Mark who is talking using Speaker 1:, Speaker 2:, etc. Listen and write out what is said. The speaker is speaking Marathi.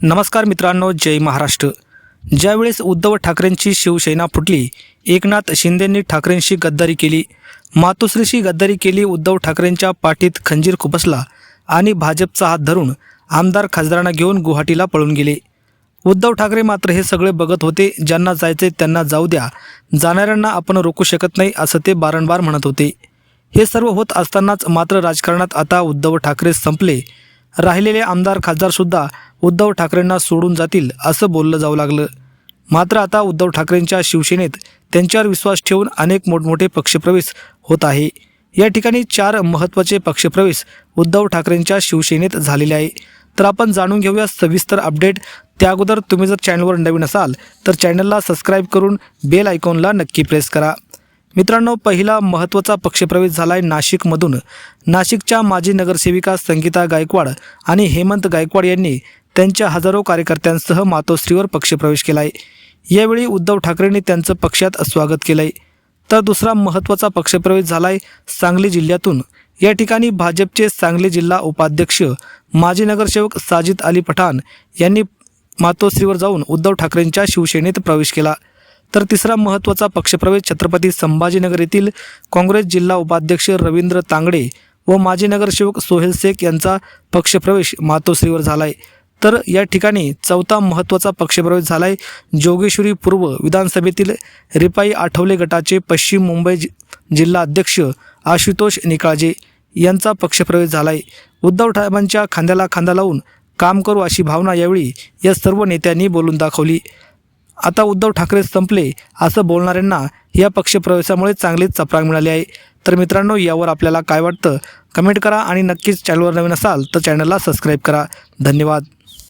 Speaker 1: नमस्कार मित्रांनो जय महाराष्ट्र. ज्यावेळेस उद्धव ठाकरेंची शिवसेना फुटली एकनाथ शिंदेंनी ठाकरेंशी गद्दारी केली. मातोश्रीशी गद्दारी केली उद्धव ठाकरेंच्या पाठीत खंजीर खुपसला आणि भाजपचा हात धरून आमदार खासदारांना घेऊन गुवाहाटीला पळून गेले. उद्धव ठाकरे मात्र हे सगळे बघत होते ज्यांना जायचे त्यांना जाऊ द्या जाणाऱ्यांना आपण रोखू शकत नाही असं ते बारंबार म्हणत होते. हे सर्व होत असतानाच मात्र राजकारणात आता उद्धव ठाकरे संपले राहिलेले आमदार खासदारसुद्धा उद्धव ठाकरेंना सोडून जातील असं बोललं जाऊ लागलं. मात्र आता उद्धव ठाकरेंच्या शिवसेनेत त्यांच्यावर विश्वास ठेवून अनेक मोठमोठे पक्षप्रवेश होत आहे. या ठिकाणी चार महत्त्वाचे पक्षप्रवेश उद्धव ठाकरेंच्या शिवसेनेत झालेले आहे. तर आपण जाणून घेऊया सविस्तर अपडेट. त्या अगोदर तुम्ही जर चॅनलवर नवीन असाल तर चॅनलला सबस्क्राईब करून बेल आयकॉनला नक्की प्रेस करा. मित्रांनो पहिला महत्त्वाचा पक्षप्रवेश झाला आहे नाशिकमधून. नाशिकच्या माजी नगरसेविका संगीता गायकवाड आणि हेमंत गायकवाड यांनी त्यांच्या हजारो कार्यकर्त्यांसह मातोश्रीवर पक्षप्रवेश केला आहे यावेळी उद्धव ठाकरेंनी त्यांचं पक्षात स्वागत केलं आहे तर दुसरा महत्त्वाचा पक्षप्रवेश झाला आहे सांगली जिल्ह्यातून. या ठिकाणी भाजपचे सांगली जिल्हा उपाध्यक्ष माजी नगरसेवक साजिद अली पठाण यांनी मातोश्रीवर जाऊन उद्धव ठाकरेंच्या शिवसेनेत प्रवेश केला. तर तिसरा महत्त्वाचा पक्षप्रवेश छत्रपती संभाजीनगर येथील काँग्रेस जिल्हा उपाध्यक्ष रवींद्र तांगडे व माजी नगरसेवक सोहेल शेख यांचा पक्षप्रवेश मातोश्रीवर झाला आहे तर या ठिकाणी चौथा महत्त्वाचा पक्षप्रवेश झाला आहे जोगेश्वरी पूर्व विधानसभेतील रिपाई आठवले गटाचे पश्चिम मुंबई जिल्हा अध्यक्ष आशुतोष निकाळजे यांचा पक्षप्रवेश झाला आहे उद्धव ठाकरेंच्या खांद्याला खांदा लावून काम करू अशी भावना यावेळी या सर्व नेत्यांनी बोलून दाखवली. आता उद्धव ठाकरे संपले असं बोलणाऱ्यांना या पक्षप्रवेशामुळे चांगलीच चपराक मिळाली आहे. तर मित्रांनो यावर आपल्याला काय वाटतं? कमेंट करा आणि नक्कीच चॅनलवर नवीन असाल तर चॅनलला सबस्क्राईब करा. धन्यवाद.